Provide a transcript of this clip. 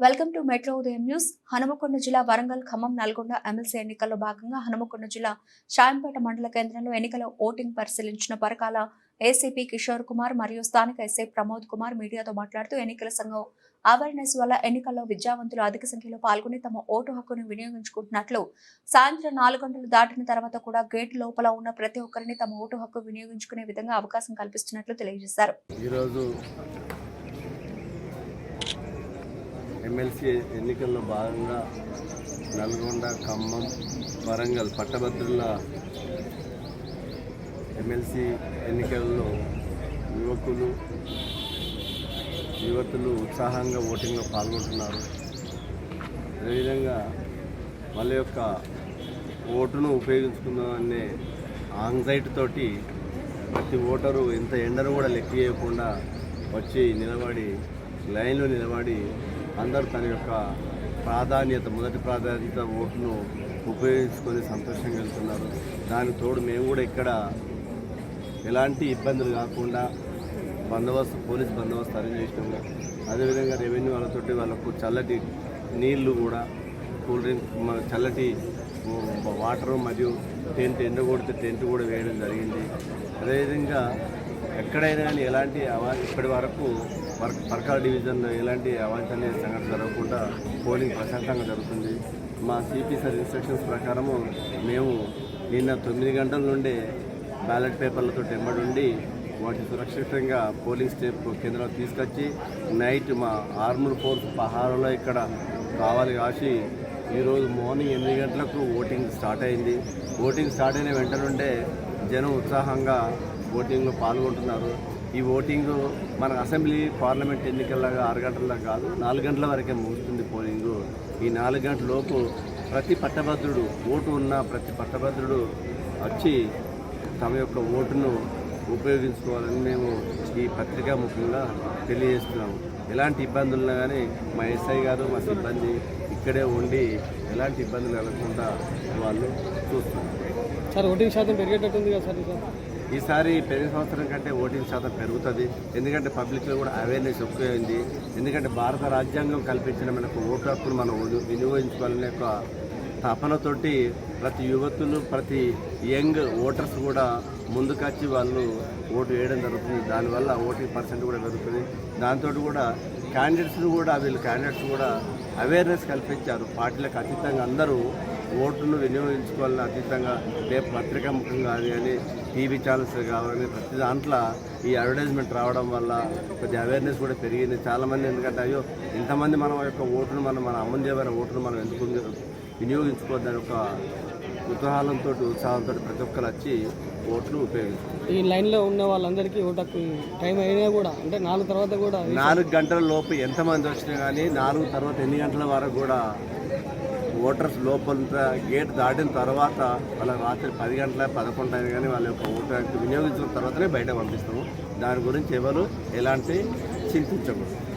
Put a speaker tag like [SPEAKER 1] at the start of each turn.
[SPEAKER 1] Welcome to metro ఉదయం news. Hanumakonda జిల్లా Warangal Khammam Nalgonda MLC ఎన్నికల్లో భాగంగా హనుమకొండ జిల్లా షాయంపేట మండల కేంద్రంలో ఎన్నికల ఓటింగ్ పరిశీలించిన పరకాల ఏసీపీ కిషోర్ కుమార్ మరియు స్థానిక ఎస్ఐ ప్రమోద్ కుమార్ మీడియాతో మాట్లాడుతూ ఎన్నికల సంఘం అవేర్నెస్ వల్ల ఎన్నికల్లో విద్యావంతులు అధిక సంఖ్యలో పాల్గొని తమ ఓటు హక్కును వినియోగించుకుంటున్నట్లు సాయంత్రం నాలుగు గంటలు దాటిన తర్వాత కూడా గేట్ లోపల ఉన్న ప్రతి ఒక్కరిని తమ ఓటు హక్కు వినియోగించుకునే విధంగా అవకాశం కల్పిస్తున్నట్లు తెలియజేశారు
[SPEAKER 2] ఈరోజు ఎమ్మెల్సీ ఎన్నికల్లో భాగంగా నల్గొండ ఖమ్మం వరంగల్ పట్టభద్రుల ఎమ్మెల్సీ ఎన్నికల్లో యువకులు యువతులు ఉత్సాహంగా ఓటింగ్లో పాల్గొంటున్నారు. అదేవిధంగా వాళ్ళ యొక్క ఓటును ఉపయోగించుకుందామనే ఆంగ్జైటీ తోటి ప్రతి ఓటరు ఎంత ఎండను కూడా లెక్క చేయకుండా వచ్చి నిలబడి లైన్లో నిలబడి అందరూ తన యొక్క ప్రాధాన్యత మొదటి ప్రాధాన్యత ఓటును ఉపయోగించుకొని సంతోషంగా వెళ్తున్నారు. దానికి తోడు మేము కూడా ఇక్కడ ఎలాంటి ఇబ్బందులు కాకుండా బందోబస్తు పోలీస్ బందోబస్తు అరేంజ్ చేసినాము అదేవిధంగా రెవెన్యూ వాళ్ళతోటి వాళ్ళకు చల్లటి నీళ్ళు కూడా కూల్ డ్రింక్ చల్లటి వాటర్ మరియు టెంట్ ఎండ కొడితే టెంట్ కూడా వేయడం జరిగింది. అదేవిధంగా ఎక్కడైనా కానీ ఎలాంటి అవా ఇప్పటి వరకు వర్క్ పర్కాల డివిజన్లో ఎలాంటి అవాంఛనీయ సంఘటన జరగకుండా పోలింగ్ ప్రశాంతంగా జరుగుతుంది. మా సిపి సార్ ఇన్స్ట్రక్షన్స్ ప్రకారము మేము నిన్న తొమ్మిది గంటల నుండే బ్యాలెట్ పేపర్లతో ఎంబడుండి వాటిని సురక్షితంగా పోలింగ్ స్టేప్ కేంద్రాలు తీసుకొచ్చి నైట్ మా ఆర్మూర్ ఫోర్స్ పహారలో ఇక్కడ కావాలి కాసి ఈరోజు మార్నింగ్ ఎనిమిది గంటలకు ఓటింగ్ స్టార్ట్ అయింది. ఓటింగ్ స్టార్ట్ అయిన వెంటనుండే జనం ఉత్సాహంగా ఓటింగ్లో పాల్గొంటున్నారు. ఈ ఓటింగ్ మన అసెంబ్లీ పార్లమెంట్ ఎన్నికల్లాగా ఆరు గంటల్లో కాదు నాలుగు గంటల వరకే ముగుస్తుంది పోలింగ్. ఈ నాలుగు గంటల లోపు ప్రతి పట్టభద్రుడు ఓటు ఉన్న ప్రతి పట్టభద్రుడు వచ్చి తమ యొక్క ఓటును ఉపయోగించుకోవాలని మేము ఈ పత్రికా ముఖ్యంగా తెలియజేస్తున్నాము. ఎలాంటి ఇబ్బందులు ఉన్నా కానీ మా ఎస్ఐ గారు మా సిబ్బంది ఇక్కడే ఉండి ఎలాంటి ఇబ్బందులు కలగకుండా వాళ్ళు చూస్తున్నారు.
[SPEAKER 3] సార్ ఓటింగ్ శాతం పెరిగేటట్టుంది కదా సార్? ఈసారి
[SPEAKER 2] ఈసారి సంవత్సరం కంటే ఓటింగ్ శాతం పెరుగుతుంది. ఎందుకంటే పబ్లిక్లో కూడా అవేర్నెస్ ఎక్కువైంది. ఎందుకంటే భారత రాజ్యాంగం కల్పించిన మనకు ఓటు హక్కును మనం వినియోగించుకోవాలనే ఒక తపనతోటి ప్రతి యువతులు ప్రతి యంగ్ ఓటర్స్ కూడా ముందుకొచ్చి వాళ్ళు ఓటు వేయడం జరుగుతుంది. దానివల్ల ఓటింగ్ పర్సెంట్ కూడా పెరుగుతుంది. దాంతో కూడా క్యాండిడేట్స్ కూడా వీళ్ళు క్యాండిడేట్స్ కూడా అవేర్నెస్ కల్పించారు. పార్టీలకు అతీతంగా అందరూ ఓటును వినియోగించుకోవాలని అతీతంగా రేపు పత్రికా ముఖంగా అది అని టీవీ ఛానల్స్ కావాలని ప్రతి దాంట్లో ఈ అడ్వర్టైజ్మెంట్ రావడం వల్ల కొద్ది అవేర్నెస్ కూడా పెరిగింది. చాలామంది ఎందుకంటే అయ్యో ఇంతమంది మనం యొక్క ఓటును మనం మన అమూల్యమైన ఓటును మనం ఎందుకు వినియోగించుకోవద్దని ఒక కుతూహలంతో ఉత్సాహంతో ప్రతి ఒక్కరు వచ్చి ఓట్లు ఉపయోగించుకుంటారు
[SPEAKER 3] ఈ లైన్లో ఉన్న వాళ్ళందరికీ ఓటకు టైం అయినా కూడా అంటే నాలుగు తర్వాత కూడా
[SPEAKER 2] నాలుగు గంటల లోపు ఎంతమంది వచ్చినా కానీ నాలుగు తర్వాత ఎన్ని గంటల వరకు కూడా ఓటర్స్ లోపల గేట్ దాటిన తర్వాత వాళ్ళ రాత్రి పది గంటల పదకొండు అయినా కానీ వాళ్ళ యొక్క ఓటర్ వినియోగించిన తర్వాతనే బయట పంపిస్తాము. దాని గురించి ఎవరు ఎలాంటి చింతించకూడదు